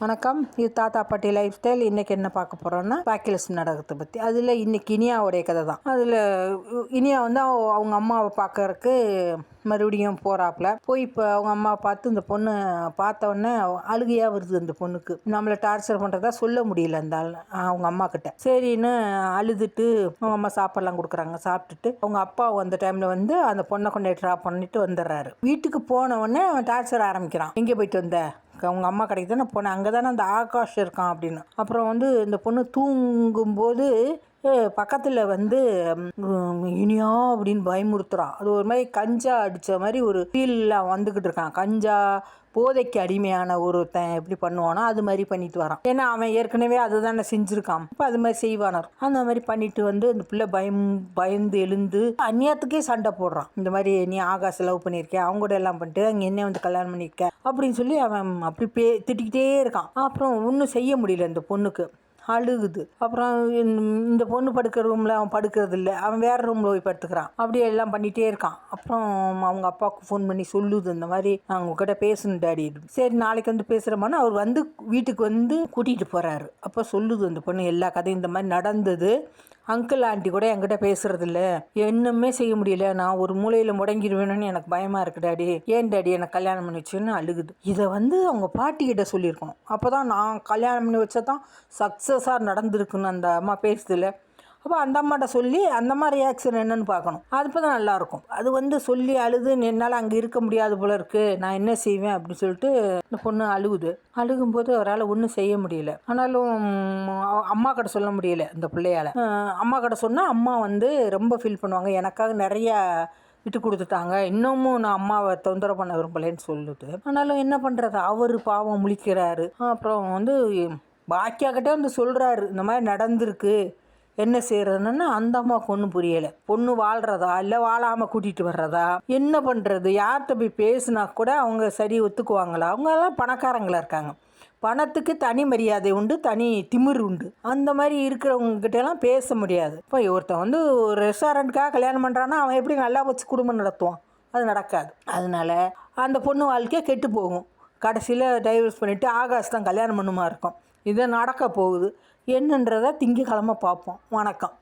வணக்கம். இது தாத்தா பாட்டி லைஃப் ஸ்டைல் இன்றைக்கி என்ன பார்க்க போகிறோன்னா பேக்கிலஸ் நாடகத்தை பற்றி அதில் இன்றைக்கி இனியாவுடைய கதை தான். அதில் இனியா வந்து அவங்க அம்மாவை பார்க்கறக்கு மறுபடியும் போகிறாப்புல போய் இப்போ அவங்க அம்மாவை பார்த்து இந்த பொண்ணு பார்த்தோன்னே அழுகையாக வருது அந்த பொண்ணுக்கு. நம்மளை டார்ச்சர் பண்ணுறதா சொல்ல முடியல அந்த அவங்க அம்மா கிட்ட. சரின்னு அழுதுட்டு அவங்க அம்மா சாப்பாடுலாம் கொடுக்குறாங்க. சாப்பிட்டுட்டு அவங்க அப்பா அந்த டைமில் வந்து அந்த பொண்ணை கொண்டு ட்ராப் பண்ணிட்டு வந்துடுறாரு. வீட்டுக்கு போன அவன் டார்ச்சர் ஆரம்பிக்கிறான். எங்கே போயிட்டு வந்த? அவங்க அம்மா கடைக்கு தானே போனேன். அங்கே தானே அந்த ஆகாஷ் இருக்கான் அப்படின்னு. அப்புறம் வந்து இந்த பொண்ணு தூங்கும்போது பக்கத்தில் வந்து இனியா அப்படின்னு பயமுறுத்துறான். அது ஒரு மாதிரி கஞ்சா அடித்த மாதிரி ஒரு ஃபீல்லாம் வந்துக்கிட்டு இருக்கான். கஞ்சா போதைக்கு அடிமையான ஒருத்தன் எப்படி பண்ணுவானோ அது மாதிரி பண்ணிட்டு வரான். ஏன்னா அவன் ஏற்கனவே அதுதானே செஞ்சுருக்கான். இப்போ அது மாதிரி செய்வானார் அந்த மாதிரி பண்ணிட்டு வந்து அந்த பிள்ளை பயம் பயந்து எழுந்து அந்நியத்துக்கே சண்டை போடுறான். இந்த மாதிரி நீ ஆகாஷ் லவ் பண்ணியிருக்கேன் அவங்க கூட எல்லாம் பண்ணிட்டு அங்கே என்ன வந்து கல்யாணம் பண்ணியிருக்க அப்படின்னு சொல்லி அவன் அப்படி பே திட்டிக்கிட்டே இருக்கான். அப்புறம் ஒன்றும் செய்ய முடியல இந்த பொண்ணுக்கு. அழுகுது. அப்புறம் இந்த- பொண்ணு படுக்கிற ரூமில் அவன் படுக்கிறது இல்லை அவன் வேறு ரூமில் போய் படுத்துக்கிறான். அப்படியே எல்லாம் பண்ணிகிட்டே இருக்கான். அப்புறம் அவங்க அப்பாவுக்கு ஃபோன் பண்ணி சொல்லுது இந்த மாதிரி நான் உங்ககிட்ட பேசணும் டாடி. சரி நாளைக்கு வந்து பேசுகிறோமான்னு அவர் வந்து வீட்டுக்கு வந்து கூட்டிகிட்டு போகிறாரு அப்போ சொல்லுது அந்த பொண்ணு எல்லா கதையும் இந்த மாதிரி நடந்தது. அங்கிள் ஆண்டி கூட என்கிட்ட பேசுறதில்ல. என்னமே செய்ய முடியல. நான் ஒரு மூலையில் முடங்கிடுவேணும்னு எனக்கு பயமாக இருக்கு டாடி. ஏன் டாடி எனக்கு கல்யாணம் பண்ணி வச்சுன்னு அழுகுது. இதை வந்து அவங்க பாட்டிக்கிட்ட சொல்லியிருக்கணும். அப்போ தான் நான் கல்யாணம் பண்ணி வச்சா தான் சார் நடந்திருக்குன்னு அந்த அம்மா பேசுதில்ல அப்போ அந்த அம்மாட்ட சொல்லி அந்த அம்மா ரியாக்ஷன் என்னன்னு பார்க்கணும். அது இப்போ தான் நல்லாயிருக்கும். அது வந்து சொல்லி அழுது என்னால் அங்கே இருக்க முடியாது போல இருக்குது நான் என்ன செய்வேன் அப்படின்னு சொல்லிட்டு இந்த பொண்ணு அழுகுது. அழுகும்போது அவரால் ஒன்றும் செய்ய முடியல. ஆனாலும் அம்மா கிட்ட சொல்ல முடியல இந்த பிள்ளையால. அம்மா கிட்ட சொன்னால் அம்மா வந்து ரொம்ப ஃபீல் பண்ணுவாங்க. எனக்காக நிறையா விட்டு கொடுத்துட்டாங்க. இன்னமும் நான் அம்மாவை தொந்தரவு பண்ண விரும்பலைன்னு சொல்லுது ஆனாலும் என்ன பண்ணுறது அவர் பாவம் முழிக்கிறாரு. அப்புறம் வந்து பாக்கியாக்கிட்டே வந்து சொல்கிறாரு இந்த மாதிரி நடந்திருக்கு என்ன செய்கிறதுன்னு அந்த அம்மாவுக்கு ஒன்றும் புரியலை. பொண்ணு வாழ்கிறதா இல்லை வாழாமல் கூட்டிகிட்டு வர்றதா என்ன பண்ணுறது யார்கிட்ட போய் பேசுனா கூட அவங்க சரி ஒத்துக்குவாங்களா? அவங்கெல்லாம் பணக்காரங்களாக இருக்காங்க. பணத்துக்கு தனி மரியாதை உண்டு தனி திமிர் உண்டு. அந்த மாதிரி இருக்கிறவங்க பேச முடியாது. இப்போ ஒருத்தன் வந்து ஒரு ரெஸ்டாரண்ட்டுக்காக கல்யாணம் பண்ணுறான்னா அவன் எப்படி நல்லா வச்சு குடும்பம் நடத்துவான்? அது நடக்காது. அதனால அந்த பொண்ணு வாழ்க்கையே கெட்டு போகும். கடைசியில் டைவர்ஸ் பண்ணிவிட்டு ஆகாஷ் தான் கல்யாணம் பண்ணுமா இருக்கும். இது நடக்க போகுது. என்னன்றதை திங்கக்கிழமை பார்ப்போம். வணக்கம்.